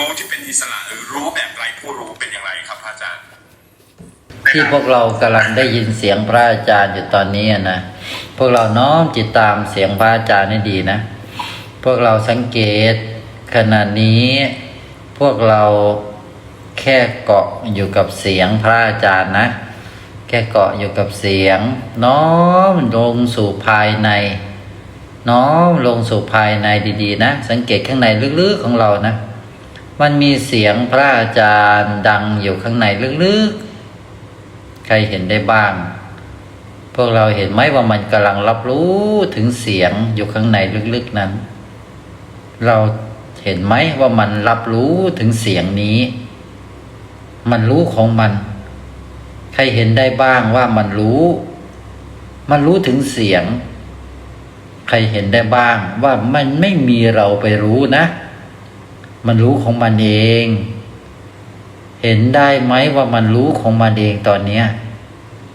รู้ที่เป็นอิสระหรือรู้แบบไรผู้รู้เป็นอย่างไรครับพระอาจารย์ ที่พวกเรากำลังได้ยินเสียงพระอาจารย์อยู่ตอนนี้นะพวกเราน้อมจิตตามเสียงพระอาจารย์ให้ดีนะ พวกเราสังเกตขณะนี้ พวกเราแค่เกาะอยู่กับเสียงพระอาจารย์นะ แค่เกาะอยู่กับเสียง น้อมลงสู่ภายใน น้อมลงสู่ภายในดีๆ นะ สังเกตข้างในลึกๆของเรานะ มันมีเสียงพระอาจารย์ดังอยู่ข้างในลึกๆ ใครเห็นได้บ้าง พวกเราเห็นไหมว่ามันกำลังรับรู้ถึงเสียงอยู่ข้างในลึกๆนั้น เราเห็นไหมว่ามันรับรู้ถึงเสียงนี้ มันรู้ของมัน ใครเห็นได้บ้างว่ามันรู้ มันรู้ถึงเสียง ใครเห็นได้บ้างว่ามันไม่มีเราไปรู้นะ มันรู้ของมันเอง เห็นได้ไหมว่ามันรู้ของมันเองตอนเนี้ย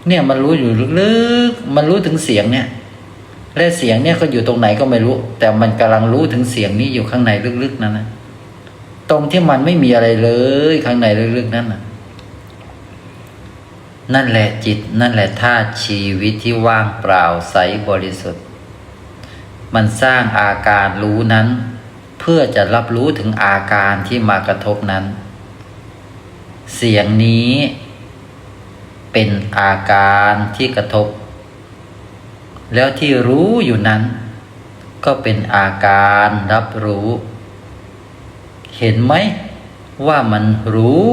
เนี่ยมันรู้อยู่ลึกๆ มันรู้ถึงเสียงเนี่ย และเสียงเนี่ยก็อยู่ตรงไหนก็ไม่รู้ แต่มันกำลังรู้ถึงเสียงนี้อยู่ข้างในลึกๆนั่นนะตรงที่มันไม่มีอะไรเลยข้างในลึกๆนั่นนะนั่นแหละจิต นั่นแหละธาตุชีวิตที่ว่างเปล่าใสบริสุทธิ์ มันสร้างอาการรู้นั้น เพื่อจะรับรู้ถึงอาการที่มากระทบนั้น เสียงนี้เป็นอาการที่กระทบ แล้วที่รู้อยู่นั้น ก็เป็นอาการรับรู้ เห็นไหมว่ามันรู้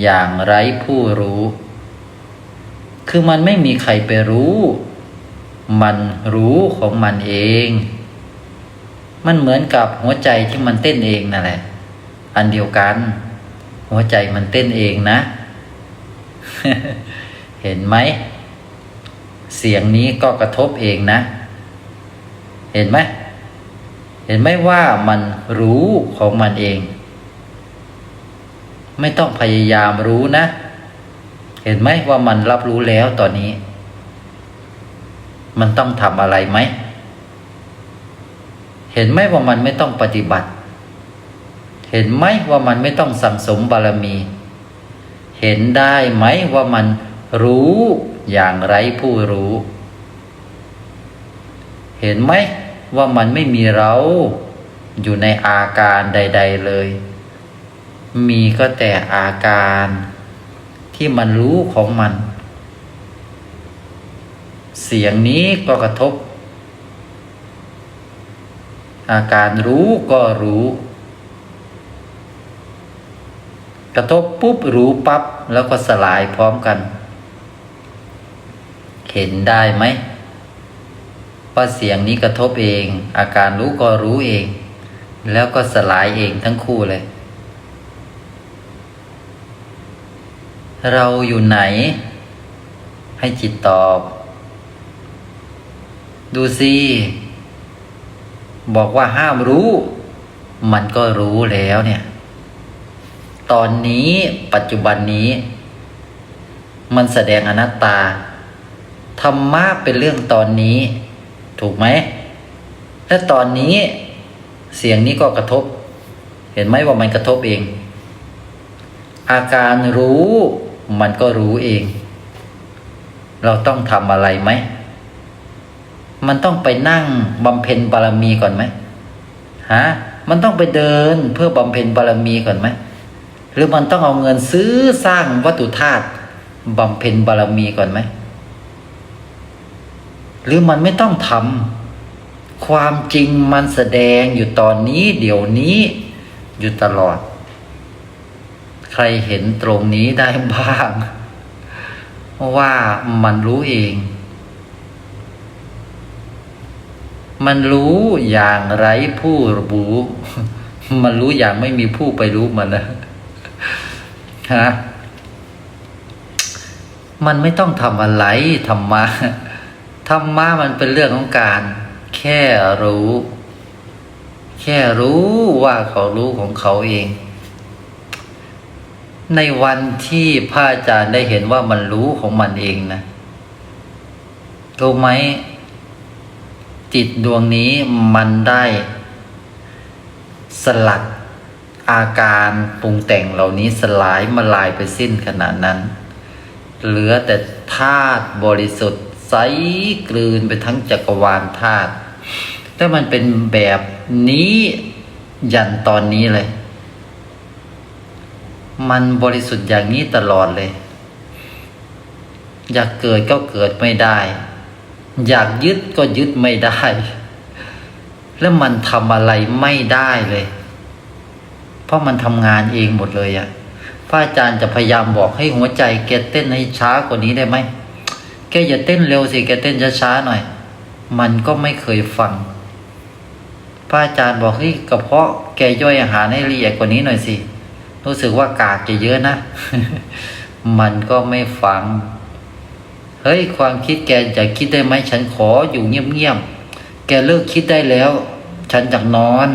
อย่างไร้ผู้รู้ คือมันไม่มีใครไปรู้ มันรู้ของมันเอง มันเหมือนกับหัวใจที่มันเต้นเองนั่นแหละ อันเดียวกัน หัวใจมันเต้นเองนะ เห็นไหม เสียงนี้ก็กระทบเองนะ เห็นไหม เห็นไหมว่ามันรู้ของมันเอง ไม่ต้องพยายามรู้นะ เห็นไหมว่ามันรับรู้แล้วตอนนี้ มันต้องทำอะไรไหม เห็นไหมว่ามันไม่ต้องปฏิบัติ เห็นไหมว่ามันไม่ต้องสั่งสมบารมี เห็นได้ไหมว่ามันรู้อย่างไรผู้รู้ เห็นไหมว่ามันไม่มีเราอยู่ในอาการใด ๆเลย มีก็แต่อาการที่มันรู้ของมัน เสียงนี้ก็กระทบ อาการรู้ก็รู้ กระทบปุ๊บรู้ปับ๊บแล้วก็สลายพร้อมกัน เห็นได้ไหมว่าเสียงนี้กระทบเอง อาการรู้ก็รู้เอง แล้วก็สลายเองทั้งคู่เลย เราอยู่ไหน ให้จิตตอบ ดูสิ บอกว่าห้ามรู้ มันก็รู้แล้วเนี่ย ตอนนี้ปัจจุบันนี้ มันแสดงอนัตตาธรรมะเป็นเรื่องตอนนี้ ถูกไหมและตอนนี้เสียงนี้ก็กระทบ เห็นไหมว่ามันกระทบเอง อาการรู้มันก็รู้เอง เราต้องทำอะไรไหม มันต้องไปนั่งบำเพ็ญบารมีก่อนไหมฮะมันต้องไปเดินเพื่อบำเพ็ญบารมีก่อนไหมหรือมันต้องเอาเงินซื้อสร้างวัตถุธาตุบำเพ็ญบารมีก่อนไหม หรือมันไม่ต้องทำความจริงมันแสดงอยู่ตอนนี้ เดี๋ยวนี้อยู่ตลอด ใครเห็นตรงนี้ได้บ้าง ว่ามันรู้เอง มันรู้อย่างไร้ผู้รู้ มันรู้อย่างไม่มีผู้ไปรู้มันนะฮะมันไม่ต้องทำอะไรธรรมะธรรมะมันเป็นเรื่องของการ แค่รู้ แค่รู้ว่าเขารู้ของเขาเอง ในวันที่พระอาจารย์ได้เห็นว่ามันรู้ของมันเองนะรู้ไหม จิตดวงนี้มันได้สลัดอาการปรุงแต่งเหล่านี้สลายมาลายไปสิ้นขนาดนั้น เหลือแต่ธาตุบริสุทธิ์ใสกลืนไปทั้งจักรวาลธาตุถ้ามันเป็นแบบนี้ยันตอนนี้เลย มันบริสุทธิ์อย่างนี้ตลอดเลย อยากเกิดก็เกิดไม่ได้ อยากยึดก็ยึดไม่ได้ แล้วมันทำอะไรไม่ได้เลย เพราะมันทำงานเองหมดเลยอะพระอาจารย์จะพยายามบอกให้หัวใจแกเต้นให้ช้ากว่านี้ได้ไหมแกอย่าเต้นเร็วสิแกเต้นช้าๆหน่อย มันก็ไม่เคยฟังพระอาจารย์บอกเฮ้ยกระเพาะแกย่อยอาหารให้ละเอียดกว่านี้หน่อยสิรู้สึกว่ากากจะเยอะนะ มันก็ไม่ฟัง เฮ้ยความคิดแกจะคิดได้ไหมฉันขออยู่เงียบๆแกเลิกคิดได้แล้ว ฉันจะนอน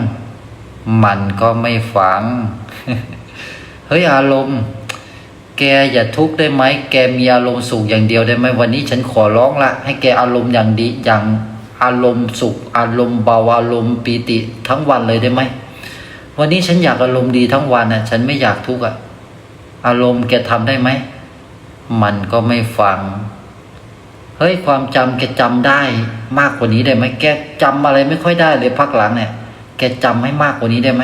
มันก็ไม่ฟัง เฮ้ยอารมณ์ แกอย่าทุกข์ได้ไหมแกมีอารมณ์สุขอย่างเดียวได้ไหมวันนี้ ฉันขอร้องละให้แกอารมณ์อย่างดีอย่างอารมณ์สุข อารมณ์เบาอารมณ์ปีติทั้งวันเลยได้ไหมวันนี้ฉันอยากอารมณ์ดีทั้งวันน่ะ ฉันไม่อยากทุกข์อะ อารมณ์แกทำได้ไหม มันก็ไม่ฟัง เฮ้ยความจำแกจำได้มากกว่านี้ได้ไหมแกจำอะไรไม่ค่อยได้เลยพักหลังเนี่ย แกจำให้มากกว่านี้ได้ไหม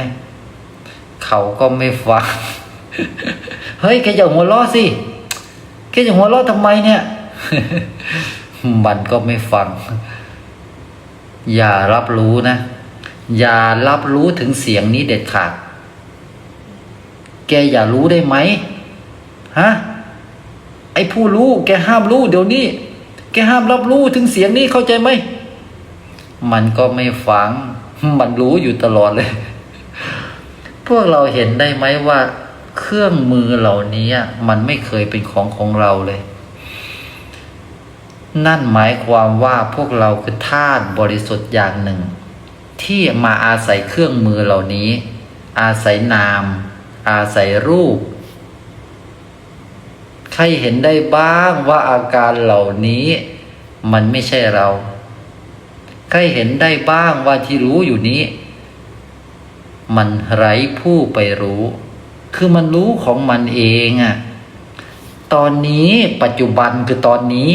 เขาก็ไม่ฟังเฮ้ยแกอย่าหัวเราะสิแกจะหัวเราะทำไมเนี่ย มันก็ไม่ฟัง อย่ารับรู้นะ อย่ารับรู้ถึงเสียงนี้เด็ดขาด แกอย่ารู้ได้ไหมฮะไอ้ผู้รู้ แกห้ามรู้เดี๋ยวนี้ แกห้ามรับรู้ถึงเสียงนี้เข้าใจไหม มันก็ไม่ฟัง มันรู้อยู่ตลอดเลย พวกเราเห็นได้ไหมว่า เครื่องมือเหล่านี้มันไม่เคยเป็นของของเราเลย นั่นหมายความว่าพวกเราคือธาตุบริสุทธิ์อย่างหนึ่ง ที่มาอาศัยเครื่องมือเหล่านี้ อาศัยนาม อาศัยรูป ใครเห็นได้บ้างว่าอาการเหล่านี้มันไม่ใช่เรา ใครเห็นได้บ้างว่าที่รู้อยู่นี้ มันไร้ผู้ไปรู้ คือมันรู้ของมันเองอะ่ะตอนนี้ปัจจุบันคือตอนนี้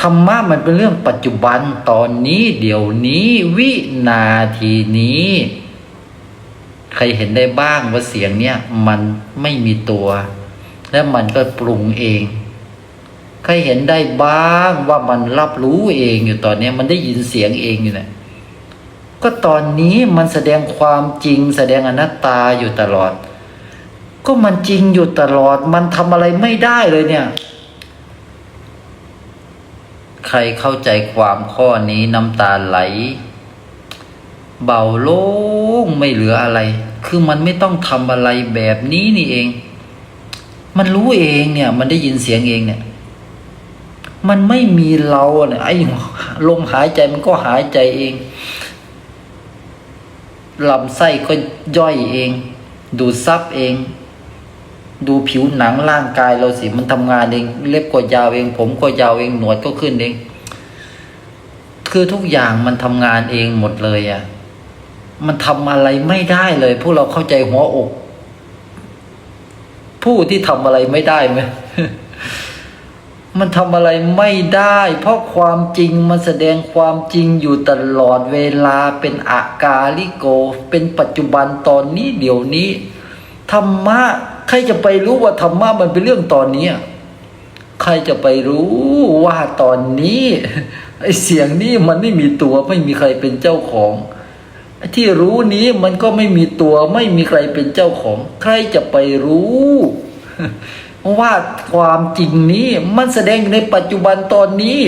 ธรรมะมันเป็นเรื่องปัจจุบันตอนนี้เดี๋ยวนี้วินาทีนี้ ใครเห็นได้บ้างว่าเสียงเนี้ยมันไม่มีตัว แล้วมันก็ปรุงเองใครเห็นได้บ้างว่ามันรับรู้เองอยู่ตอนนี้มันได้ยินเสียงเองอยู่เนะี่ยก็ตอนนี้มันแสดงความจริง แสดงอนัตตาอยู่ตลอด ก็มันจริงอยู่ตลอด มันทำอะไรไม่ได้เลยเนี่ย ใครเข้าใจความข้อนี้น้ำตาไหล เบาโล่งไม่เหลืออะไร คือมันไม่ต้องทำอะไรแบบนี้นี่เอง มันรู้เองเนี่ย มันได้ยินเสียงเองเนี่ย มันไม่มีเราเนี่ยไอ้ลมหายใจมันก็หายใจเองลำไส้ก็ย่อยเอง ดูดซับเอง ดูผิวหนังร่างกายเราสิมันทำงานเอง เล็บก็ยาวเอง ผมก็ยาวเอง หนวดก็ขึ้นเอง คือทุกอย่างมันทำงานเองหมดเลยอะ่ะ มันทำอะไรไม่ได้เลย พวกเราเข้าใจหัวอก ผู้ที่ทำอะไรไม่ได้ไหมมันทำอะไรไม่ได้ เพราะความจริงมันแสดงความจริงอยู่ตลอดเวลาเป็นอากาลิโก เป็นปัจจุบันตอนนี้เดี๋ยวนี้ธรรมะใครจะไปรู้ว่าธรรมะมันเป็นเรื่องตอนนี้ใครจะไปรู้ว่าตอนนี้ไอเสียงนี้มันไม่มีตัวไม่มีใครเป็นเจ้าของ ที่รู้นี้มันก็ไม่มีตัวไม่มีใครเป็นเจ้าของ ใครจะไปรู้ ว่าความจริงนี้มันแสดงอยู่ในปัจจุบันตอนนี้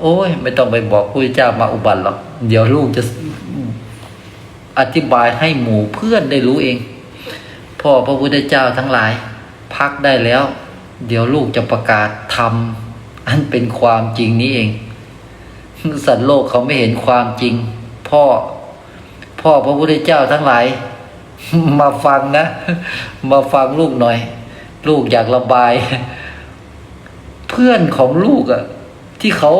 โอ้ย ไม่ต้องไปบอกพระเจ้ามาอุบัติหรอกเดี๋ยวลูกจะอธิบายให้หมู่เพื่อนได้รู้เอง พ่อพระพุทธเจ้าทั้งหลาย พักได้แล้ว เดี๋ยวลูกจะประกาศทำอันเป็นความจริงนี้เองสัตว์โลกเขาไม่เห็นความจริง พ่อ พ่อพระพุทธเจ้าทั้งหลาย มาฟังนะ มาฟังลูกหน่อย ลูกอยากระบาย เพื่อนของลูกอะที่เขา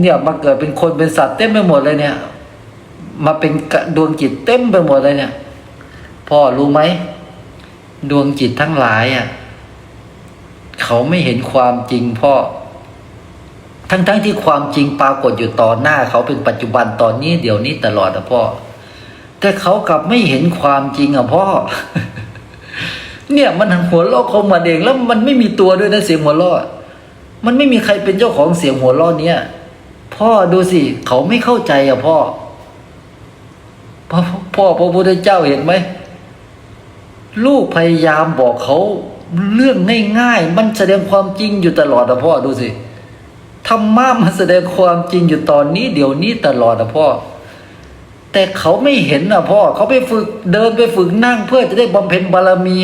เนี่ยมาเกิดเป็นคนเป็นสัตว์เต็มไปหมดเลยเนี่ย มาเป็นกะดวงจิตเต็มไปหมดเลยเนี่ย พ่อรู้ไหมดวงจิตทั้งหลายอะ เขาไม่เห็นความจริงพ่อ ทั้งๆทที่ความจริงปรากฏอยู่ต่อหน้าเขาเป็นปัจจุบันตอนนี้เดี๋ยวนี้ตลอดอะพ่อ แต่เขากลับไม่เห็นความจริงอะพ่อ เนี่ยมันหัวเราะเขามาเองแล้วมันไม่มีตัวด้วยนะเสียงหัวเราะมันไม่มีใครเป็นเจ้าของเสียงหัวเราะเนี้ยพ่อดูสิเขาไม่เข้าใจอะพ่อพ่อพ่อพระพุทธเจ้าเห็นไหมลูกพยายามบอกเขาเรื่องง่ายๆ มันแสดงความจริงอยู่ตลอดอะพ่อดูสิ ธรรมะมันแสดงความจริงอยู่ตอนนี้ เดี๋ยวนี้ตลอดอะพ่อ แต่เขาไม่เห็นอะพ่อ เขาไปฝึกเดินไปฝึกนั่งเพื่อจะได้บำเพ็ญบารมี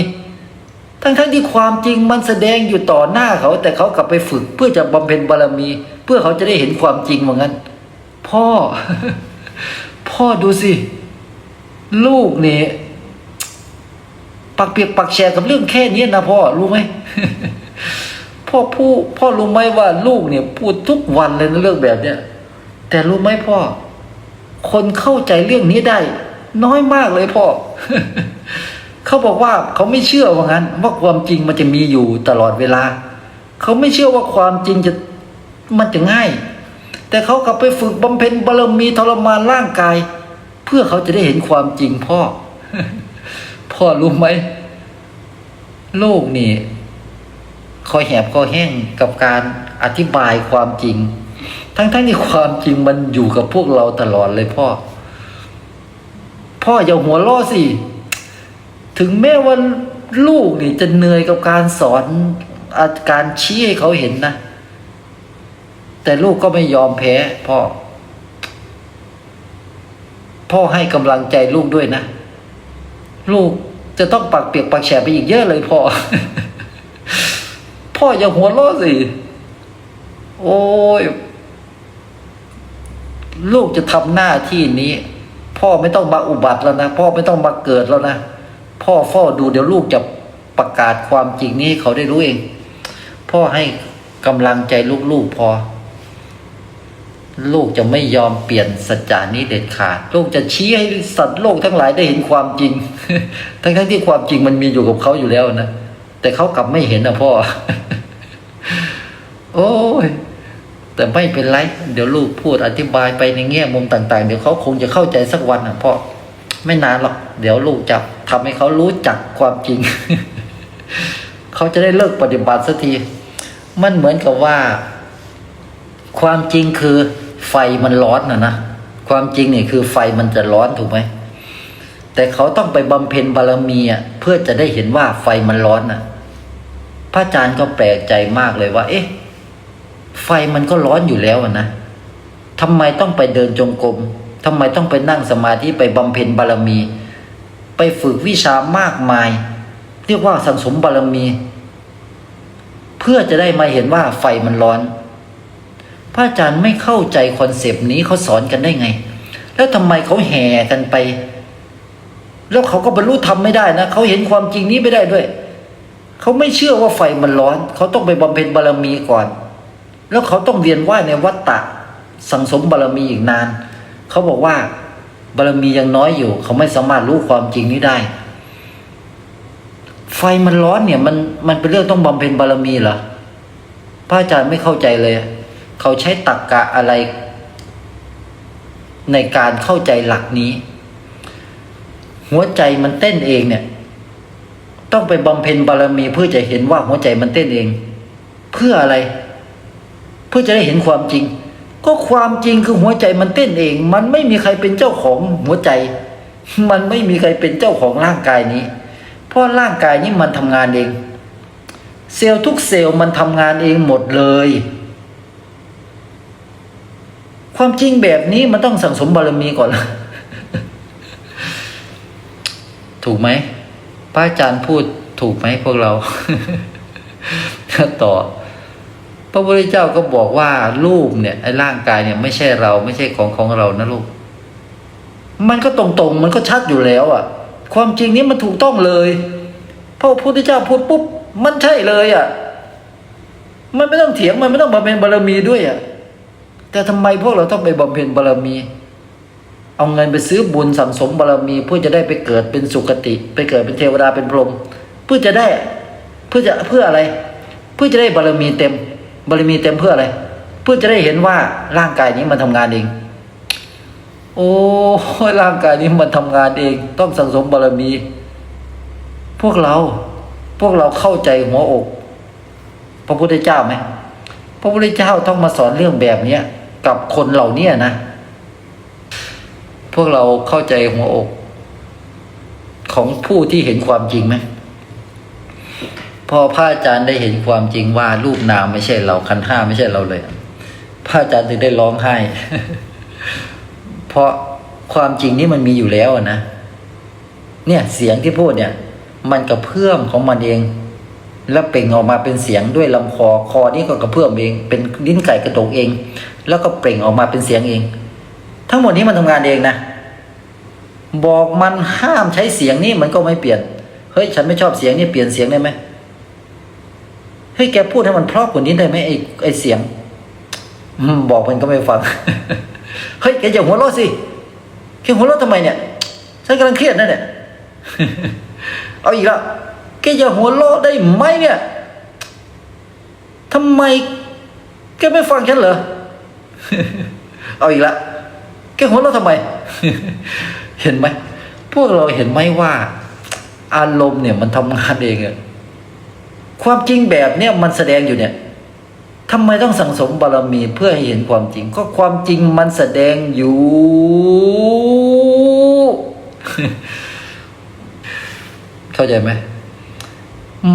ทั้งๆที่ความจริงมันแสดงอยู่ต่อหน้าเขา แต่เขากลับไปฝึกเพื่อจะบำเพ็ญบารมี เพื่อเขาจะได้เห็นความจริงเหมือนกันพ่อ พ่อดูสิ ลูกนี่ปักเปียกปักแชร์กับเรื่องแค่นี้นะพ่อรู้ไหม พ่อพูดพ่อรู้ไหมว่าลูกเนี่ยพูดทุกวันเลยนะเรื่องแบบเนี้ยแต่รู้ไหมพ่อ คนเข้าใจเรื่องนี้ได้ น้อยมากเลยพ่อเขาบอกว่าเขาไม่เชื่อว่างั้น ว่าความจริงมันจะมีอยู่ตลอดเวลา เขาไม่เชื่อว่าความจริงจะมันจะง่าย แต่เขากลับไปฝึกบำเพ็ญบารมีทรมานร่างกาย เพื่อเขาจะได้เห็นความจริงพ่อ พ่อรู้ไหมโลกนี่ คอยแหบคอแห้งกับการอธิบายความจริง ทั้งๆทที่ความจริงมันอยู่กับพวกเราตลอดเลยพ่อ พ่ออย่าหัวล้อสิ ถึงแม้ว่าลูกนี่จะเหนื่อยกับการสอนอาการชี้ให้เขาเห็นนะ แต่ลูกก็ไม่ยอมแพ้พ่อ พ่อให้กำลังใจลูกด้วยนะ ลูกจะต้องปักเปียกปักแฉะไปอีกเยอะเลยพ่อ พ่ออย่าหัวล้อสิ โอ้ย ลูกจะทำหน้าที่นี้ พ่อไม่ต้องมาอุบัติแล้วนะ พ่อไม่ต้องมาเกิดแล้วนะ พ่อเฝ้าดูเดี๋ยวลูกจะประกาศความจริงนี้ให้เขาได้รู้เอง พ่อให้กำลังใจลูกๆพอ ลูกจะไม่ยอมเปลี่ยนสัจจานี้เด็ดขาด ลูกจะชี้ให้สัตว์โลกทั้งหลายได้เห็นความจริง ทั้งๆที่ความจริงมันมีอยู่กับเขาอยู่แล้วนะ แต่เขากลับไม่เห็นนะพ่อ โอ้ย แต่ไม่เป็นไร เดี๋ยวลูกพูดอธิบายไปในแง่มุมต่าง ๆ เดี๋ยวเขาคงจะเข้าใจสักวันนะพ่อ ไม่นานหรอก เดี๋ยวลูกจะทำให้เขารู้จักความจริง เขาจะได้เลิกปฏิบัติสักที มันเหมือนกับว่า ความจริงคือ ไฟมันร้อนนะนะ ความจริงเนี่ยคือไฟมันจะร้อนถูกไหมแต่เขาต้องไปบำเพ็ญบารมีอะเพื่อจะได้เห็นว่าไฟมันร้อนน่ะ พระอาจารย์ก็แปลกใจมากเลยว่า เอ๊ะ ไฟมันก็ร้อนอยู่แล้วนะทำไมต้องไปเดินจงกรมทำไมต้องไปนั่งสมาธิไปบำเพ็ญบารมี ไปฝึกวิชามากมาย เรียกว่าสังสมบารมี เพื่อจะได้มาเห็นว่าไฟมันร้อน พระอาจารย์ไม่เข้าใจคอนเซปต์นี้เขาสอนกันได้ไง แล้วทำไมเขาแห่กันไป แล้วเขาก็บรรลุธรรมไม่ได้นะเขาเห็นความจริงนี้ไม่ได้ด้วย เขาไม่เชื่อว่าไฟมันร้อน เขาต้องไปบำเพ็ญบารมีก่อน แล้วเขาต้องเรียนว่ายในวัฏฏะสังสมบารมีอีกนาน เขาบอกว่า บารมียังน้อยอยู่ เขาไม่สามารถรู้ความจริงนี้ได้ ไฟมันร้อนเนี่ย มันมันเป็นเรื่องต้องบำเพ็ญบารมีเหรอพระอาจารย์ไม่เข้าใจเลย เขาใช้ตรรกกะอะไร ในการเข้าใจหลักนี้ หัวใจมันเต้นเองเนี่ย ต้องไปบำเพ็ญบารมีเพื่อจะเห็นว่าหัวใจมันเต้นเอง เพื่ออะไร เพื่อจะได้เห็นความจริง ก็ความจริงคือหัวใจมันเต้นเอง มันไม่มีใครเป็นเจ้าของหัวใจ มันไม่มีใครเป็นเจ้าของร่างกายนี้ เพราะร่างกายนี้มันทำงานเอง เซลล์ทุกเซลล์มันทำงานเองหมดเลย ความจริงแบบนี้มันต้องสั่งสมบารมีก่อน ถูกไหม พระอาจารย์พูดถูกไหมพวกเราต่อ พระพุทธเจ้าก็บอกว่ารูปเนี่ยไอ้ร่างกายเนี่ย ไม่ใช่เราไม่ใช่ของของเรานะลูก มันก็ตรงๆ มันก็ชัดอยู่แล้วอะ่ะ ความจริงนี้มันถูกต้องเลยพระพุทธเจ้าพูดปุ๊บมันใช่เลยอะ่ะ มันไม่ต้องเถียงมันไม่ต้องบำเพ็ญบารมีด้วยอะ่ะแต่ทำไมพวกเราต้องไปบำเพ็ญบารมี เอาเงินไปซื้อบุญสั่งสมบารมีเพื่อจะได้ไปเกิดเป็นสุคติ ไปเกิดเป็นเทวดาเป็นพรหมเพื่อจะได้เพื่อจะเพื่ออะไร เพื่อจะได้บารมีเต็มบารมีเต็มเพื่ออะไร เพื่อจะได้เห็นว่าร่างกายนี้มันทำงานเอง โอ้ร่างกายนี้มันทำงานเอง ต้องสั่งสมบารมี พวกเราพวกเราเข้าใจหัวอก พระพุทธเจ้าไหมพระพุทธเจ้าต้องมาสอนเรื่องแบบเนี้ยกับคนเหล่าเนี้ยนะ พวกเราเข้าใจหัวอก ของผู้ที่เห็นความจริงไหมพอพระอาจารย์ได้เห็นความจริงว่ารูปนามไม่ใช่เราขันห้าไม่ใช่เราเลยพระอาจารย์ถึงได้ร้องไห้ เพราะความจริงนี่มันมีอยู่แล้วนะเนี่ยเสียงที่พูดเนี่ย มันกระเพื่อมของมันเอง แล้วเปล่งออกมาเป็นเสียงด้วยลำคอคอนี่ก็กระเพื่อมเอง เป็นลิ้นไก่กระดกเอง แล้วก็เปล่งออกมาเป็นเสียงเอง ทั้งหมดนี้มันทำงานเองนะ บอกมันห้ามใช้เสียงนี่มันก็ไม่เปลี่ยน เฮ้ย ฉันไม่ชอบเสียงนี่เปลี่ยนเสียงได้ไหมเฮ้ยแกพูดให้มันเพราะกว่านี้ได้ไหมไอ้ไอ้เสียงบอกมันก็ไม่ฟัง เฮ้ยแกอย่าหัวเราะสิแกหัวเราะทำไมเนี่ยฉันกำลังเครียดนะเนี่ยเอาอีกแล้วแกอย่าหัวเราะได้ไหมเนี่ยทำไมแกไม่ฟังฉันเหรอ เอาอีกแล้ว หัวเราะทำไม เห็นไหม พวกเราเห็นไหมว่า อารมณ์เนี่ย มันทำงานเองอะความจริงแบบเนี้ยมันแสดงอยู่เนี่ยทำไมต้องสังสมบารมีเพื่อให้เห็นความจริง ก็ความจริงมันแสดงอยู่ เข้าใจไหม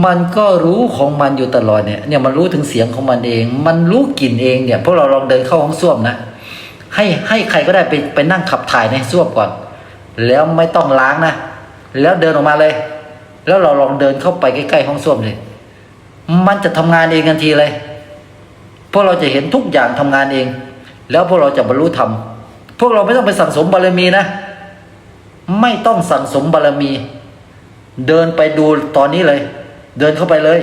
มันก็รู้ของมันอยู่ตลอดเนี่ย เนี่ยมันรู้ถึงเสียงของมันเอง มันรู้กลิ่นเองเนี่ยพวกเราลองเดินเข้าห้องส้วมนะ ให้ให้ใครก็ได้ไปไปนั่งขับถ่ายในส้วมก่อน แล้วไม่ต้องล้างนะ แล้วเดินออกมาเลย แล้วเราลองเดินเข้าไปใกล้ๆห้องส้วมเลยมันจะทำงานเองทันทีเลยพวกเราจะเห็นทุกอย่างทำงานเอง แล้วพวกเราจะบรรลุธรรมพวกเราไม่ต้องไปสั่งสมบารมีนะ ไม่ต้องสั่งสมบารมี เดินไปดูตอนนี้เลย เดินเข้าไปเลย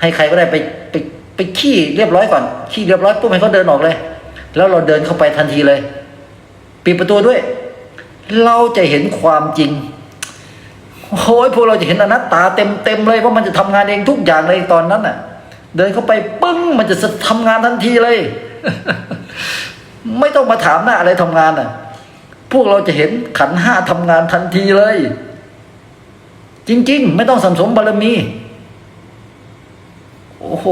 ให้ใครก็ได้ไปไปไปขี้เรียบร้อยก่อนขี้เรียบร้อยปุ๊บให้เขาเดินออกเลย แล้วเราเดินเข้าไปทันทีเลย ปิดประตูด้วย เราจะเห็นความจริงโอ้ยพวกเราจะเห็นอนัตตาเต็มเต็มเลยว่ามันจะทำงานเองทุกอย่างเลยตอนนั้นน่ะ เดินเข้าไปปึ้งมันจะทำงานทันทีเลย ไม่ต้องมาถามหน้าอะไรทำงานน่ะ พวกเราจะเห็นขันห้าทำงานทันทีเลย จริง ๆ ไม่ต้องสัมสมบารมี โอ้โห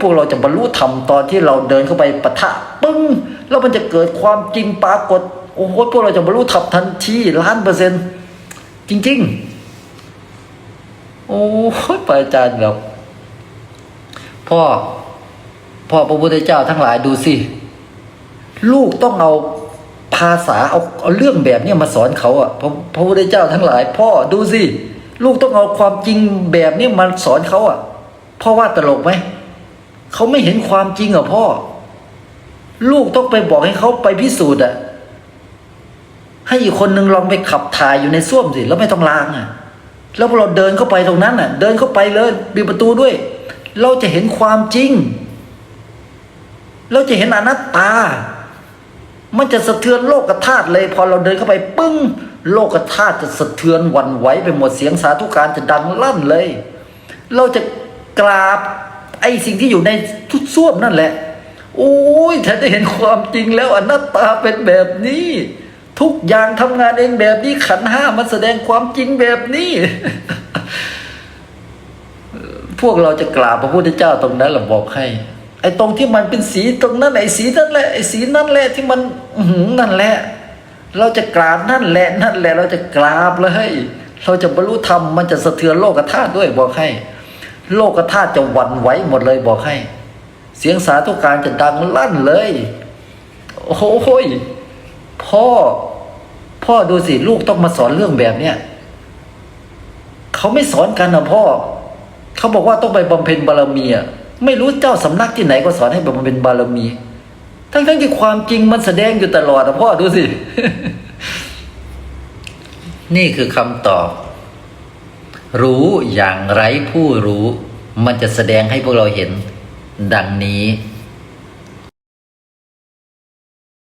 พวกเราจะบรรลุธรรมตอนที่เราเดินเข้าไปปะทะปึ้งแล้วมันจะเกิดความจริงปรากฏโอ้โหพวกเราจะบรรลุธรรมทันทีล้านเปอร์เซ็นต์จริง ๆ โอ้ยพระอาจารย์แบบพ่อพ่อพระพุทธเจ้าทั้งหลายดูสิ ลูกต้องเอาภาษาเอาเอาเรื่องแบบเนี้มาสอนเขาอะพระพระพุทธเจ้าทั้งหลาย พ่อดูสิ ลูกต้องเอาความจริงแบบนี้มาสอนเขาอะ พ่อว่าตลกไหมเขาไม่เห็นความจริงเหรอพ่อ ลูกต้องไปบอกให้เขาไปพิสูจน์อะให้อีกคนนึงลองไปขับถ่ายอยู่ในส้วมสิแล้วไม่ต้องล้างอะแล้วพอเราเดินเข้าไปตรงนั้นอะเดินเข้าไปเลยปิดประตูด้วย เราจะเห็นความจริง เราจะเห็นอนัตตา มันจะสะเทือนโลกธาตุเลย พอเราเดินเข้าไปปึ้งโลกธาตุจะสะเทือนวันไหวไปหมดเสียงสาธุการจะดังลั่นเลย เราจะ กราบ ไอ้สิ่งที่อยู่ในทุกส้วมนั่นแหละ โอ้ยฉันได้เห็นความจริงแล้วอนัตตาเป็นแบบนี้ ทุกอย่างทำงานเองแบบนี้ขันห้ามันแสดงความจริงแบบนี้ พวกเราจะกราบพระพุทธเจ้าตรงนั้นแหละบอกให้ ไอ้ตรงที่มันเป็นสีตรงนั้นไอ้สีนั่นแหละไอ้สีนั่นแหละที่มันหืนั่นแหละ เราจะกราบนั่นแหละนั่นแหละ เราจะกราบเลยเราจะบรรลุธรรมมันจะสะเทือนโลกธาตุด้วยบอกให้ โลกธาตุจะหวั่นไหวหมดเลยบอกให้ เสียงสาธุการจะดังลั่นเลย โอ้โหยพ่อ พ่อดูสิลูกต้องมาสอนเรื่องแบบเนี้ยเขาไม่สอนกันนะพ่อ เขาบอกว่าต้องไปบำเพ็ญบารมีอะไม่รู้เจ้าสำนักที่ไหนก็สอนให้บำเพ็ญบารมี ทั้งๆที่ความจริงมันแสดงอยู่ตลอดนะพ่อดูสิ นี่คือคำตอบ รู้อย่างไร้ผู้รู้ มันจะแสดงให้พวกเราเห็นดังนี้